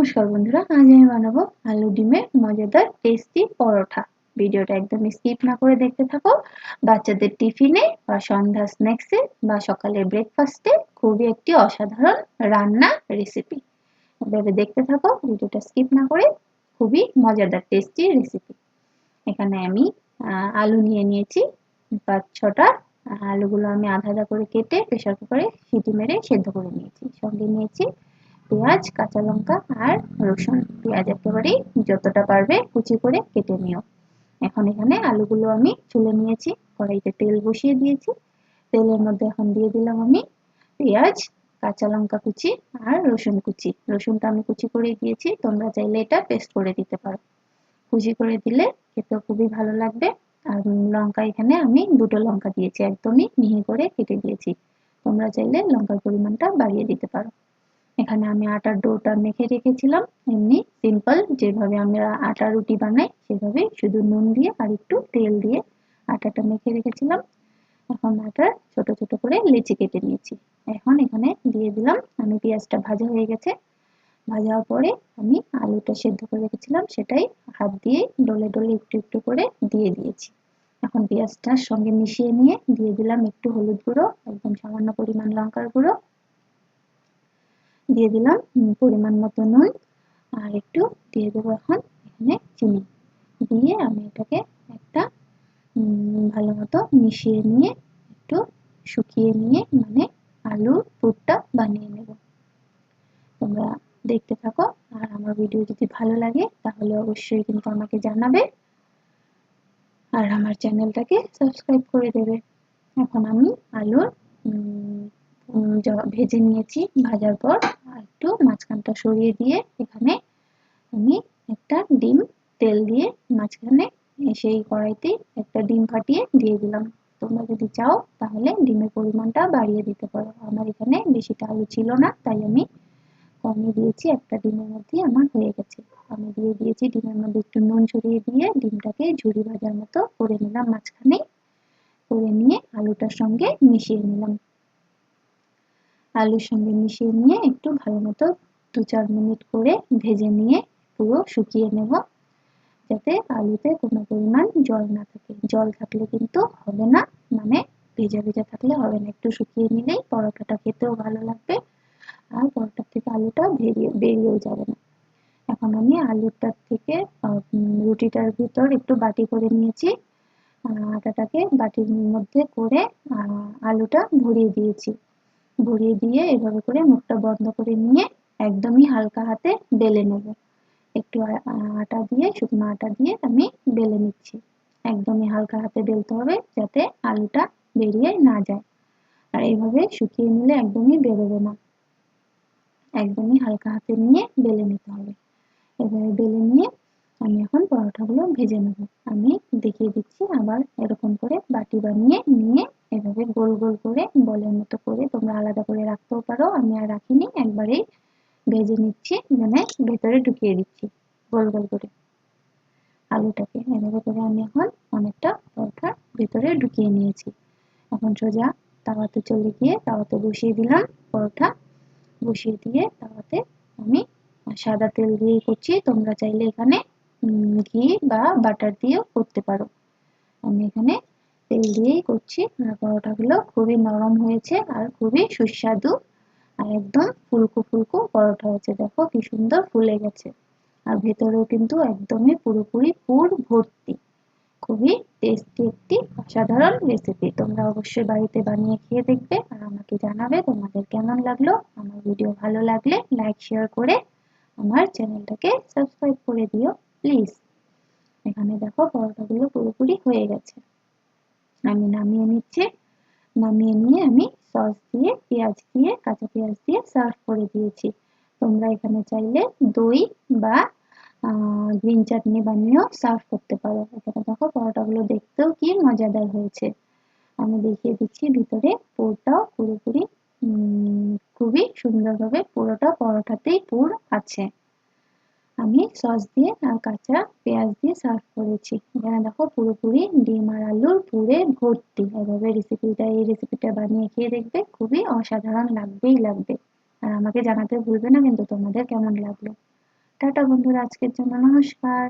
নমস্কার বন্ধুরা, আজ আমি বানাবো আলু ডিমের মজাদার টেস্টি পরোটা ভিডিওটা একদম স্কিপ না করে দেখতে থাকো। বাচ্চাদের টিফিনে বা সন্ধ্যা স্ন্যাক্সে বা সকালের ব্রেকফাস্টে খুবই একটি অসাধারণ রান্না রেসিপি এভাবে দেখতে থাকো, ভিডিওটা স্কিপ না করে খুবই মজাদার টেস্টি রেসিপি এখানে আমি আলু নিয়ে নিয়েছি। পাঁচ ছটা আলুগুলো আমি আধা আধা করে কেটে প্রেশার কুকারে সিটি মেরে সেদ্ধ করে নিয়েছি। সঙ্গে নিয়েছি পেঁয়াজ, কাঁচা লঙ্কা আর রসুন। পেঁয়াজ একেবারেই যতটা পারবে কুচি করে কেটে নিও। এখন এখানে আলুগুলো আমি চুলে নিয়েছি। কড়াইতে তেল বসিয়ে দিয়েছি। তেলের মধ্যে এখন দিয়ে দিলাম আমি পেঁয়াজ, কাঁচা লঙ্কা কুচি আর রসুন কুচি। রসুনটা আমি কুচি করে দিয়েছি। তোমরা চাইলে এটা পেস্ট করে দিতে পারো। কুচি করে দিলে খেতে খুবই ভালো লাগবে। আর লঙ্কা এখানে আমি দুটো লঙ্কা দিয়েছি। একদমই মিহি করে কেটে দিয়েছি। তোমরা চাইলে লঙ্কার পরিমাণটা বাড়িয়ে দিতে পারো। এখানে আমি আটার ডোটা মেখে রেখেছিলাম। এমনি সিম্পল যেভাবে আমরা আটা রুটি বানাই, সেভাবে শুধু নুন দিয়ে আর একটু তেল দিয়ে আটাটা মেখে রেখেছিলাম। এখন আটা ছোট ছোট করে লিচি কেটে নিয়েছি। এখন এখানে দিয়ে দিলাম, আমি পেঁয়াজটা ভাজা হয়ে গেছে। ভাজা পরে আমি আলুটা সেদ্ধ করে রেখেছিলাম, সেটাই হাত দিয়ে ডলে ডলে একটু একটু করে দিয়ে দিয়েছি। এখন পেঁয়াজটার সঙ্গে মিশিয়ে নিয়ে দিয়ে দিলাম একটু হলুদ গুঁড়ো, একদম সামান্য পরিমাণ লঙ্কার গুঁড়ো। দিয়ে দিলাম পরিমাণ মতো নুন আর একটু দিয়ে দেবো এখন এখানে চিনি। দিয়ে আমি এটাকে একটা ভালো মতো মিশিয়ে নিয়ে, একটু শুকিয়ে নিয়ে মানে আলুর পুরটা বানিয়ে নেব। তোমরা দেখতে থাকো আর আমার ভিডিও যদি ভালো লাগে তাহলে অবশ্যই কিন্তু আমাকে জানাবে আর আমার চ্যানেলটাকে সাবস্ক্রাইব করে দেবে। এখন আমি আলুর ভেজে নিয়েছি, ভাজার পর একটু মাঝখানটা সরিয়ে দিয়ে এখানে আমি একটা ডিম, তেল দিয়ে মাঝখানে সেই কড়াইতে একটা ডিম ফাটিয়ে দিয়ে দিলাম। তোমরা যদি চাও তাহলে ডিমের পরিমাণটা বাড়িয়ে দিতে পারো। আমার এখানে বেশিটা আলু ছিল না, তাই আমি কমিয়ে দিয়েছি, একটা ডিমের মধ্যে আমার হয়ে গেছে। আমি দিয়ে দিয়েছি ডিমের মধ্যে একটু নুন ছড়িয়ে দিয়ে ডিমটাকে ঝুড়ি ভাজার মতো করে নিলাম মাঝখানে করে নিয়ে আলুটার সঙ্গে মিশিয়ে নিলাম। আলুর সঙ্গে মিশিয়ে নিয়ে একটু ভালো মতো দু চার মিনিট করে ভেজে নিয়ে পুরো শুকিয়ে নেব। যাতে আলুতে কোনো পরিমাণ জল না থাকে। জল থাকলে কিন্তু হবে না মানে ভেজা ভেজা থাকলে হবে না। একটু শুকিয়ে নিলেই পরোটাটা খেতেও ভালো লাগবে আর পরোটার থেকে আলুটা বেরিয়ে বেরিয়েও যাবে না। এখন আমি আলুটার থেকে রুটিটার ভিতর একটু বাটি করে নিয়েছি। আটাটাকে বাটির মধ্যে করে আলুটা ভরিয়ে দিয়েছি। ভরিয়ে দিয়ে এভাবে করে মুখটা বন্ধ করে নিয়ে একদমই হালকা হাতে বেলে নেব। একটু আটা দিয়ে, শুকনো আটা দিয়ে আমি বেলে নিচ্ছি। একদমই হালকা হাতে বেলতে হবে যাতে আলুটা বেরিয়ে না যায়। আর এইভাবে শুকিয়ে নিলে একদমই বেরোবে না। একদমই হালকা হাতে নিয়ে বেলে নিতে হবে। এভাবে বেলে নিয়ে আমি এখন পরোটাগুলো ভেজে নেব। আমি দেখিয়ে দিচ্ছি আবার এরকম করে বাটি বানিয়ে নিয়ে এভাবে গোল গোল করে বলের মতো করে তোমরা আলাদা করে রাখতেও পারো। আমি আর রাখিনি একবারেই ভেজে নিচ্ছি মানে ভেতরে ঢুকিয়ে দিচ্ছি গোল গোল করে। আলুটাকে এভাবে করে আমি এখন অনেকটা পরোটার ভেতরে ঢুকিয়ে নিয়েছি। এখন সোজা তাওয়াতে চলে গিয়ে তাওয়াতে বসিয়ে দিলাম পরোটা। বসিয়ে দিয়ে তাওয়াতে আমি সাদা তেল দিয়ে করছি। তোমরা চাইলে এখানে ঘি বা বাটার দিয়েও করতে পারো। আমি এখানে তেল দিয়েই করছি। আর পরোটাগুলো খুবই নরম হয়েছে আর খুবই সুস্বাদু। আর একদম ফুলকো ফুলকো পরোটা হয়েছে। দেখো কি সুন্দর ফুলে গেছে। আর ভেতরেও কিন্তু একদমই পুরোপুরি পুর ভর্তি। খুবই টেস্টি একটি অসাধারণ রেসিপি তোমরা অবশ্যই বাড়িতে বানিয়ে খেয়ে দেখবে আর আমাকে জানাবে তোমাদের কেমন লাগল। আমার ভিডিও ভালো লাগলে লাইক শেয়ার করে আমার চ্যানেলটাকে সাবস্ক্রাইব করে দিও প্লিজ এখানে দেখো পরোটাগুলো পুরোপুরি হয়ে গেছে। আমি নামিয়ে নিচ্ছি। নামিয়ে নিয়ে আমি সস দিয়ে, পেঁয়াজ দিয়ে, কাঁচা পেঁয়াজ দিয়ে সার্ভ করে দিয়েছি। তোমরা এখানে চাইলে দই বা গ্রিন চাটনি বানিয়েও সার্ভ করতে পারো। এখানে দেখো পরোটাগুলো দেখতেও কি মজাদার হয়েছে। আমি দেখিয়ে দিচ্ছি ভিতরে পুরটাও পুরোপুরি খুবই সুন্দরভাবে পুরোটা পরোটাতেই পুর আছে। আমি সস দিয়ে, আর কাঁচা পেঁয়াজ দিয়ে সার্ভ করেছি। এখানে দেখো পুরোপুরি ডিম আর আলুর পুরে ভর্তি। এভাবে রেসিপিটা এই রেসিপিটা বানিয়ে খেয়ে দেখবে খুবই অসাধারণ লাগবেই লাগবে। আর আমাকে জানাতে ভুলবে না, কিন্তু তোমাদের কেমন লাগল। টাটা বন্ধুরা, আজকের জন্য নমস্কার।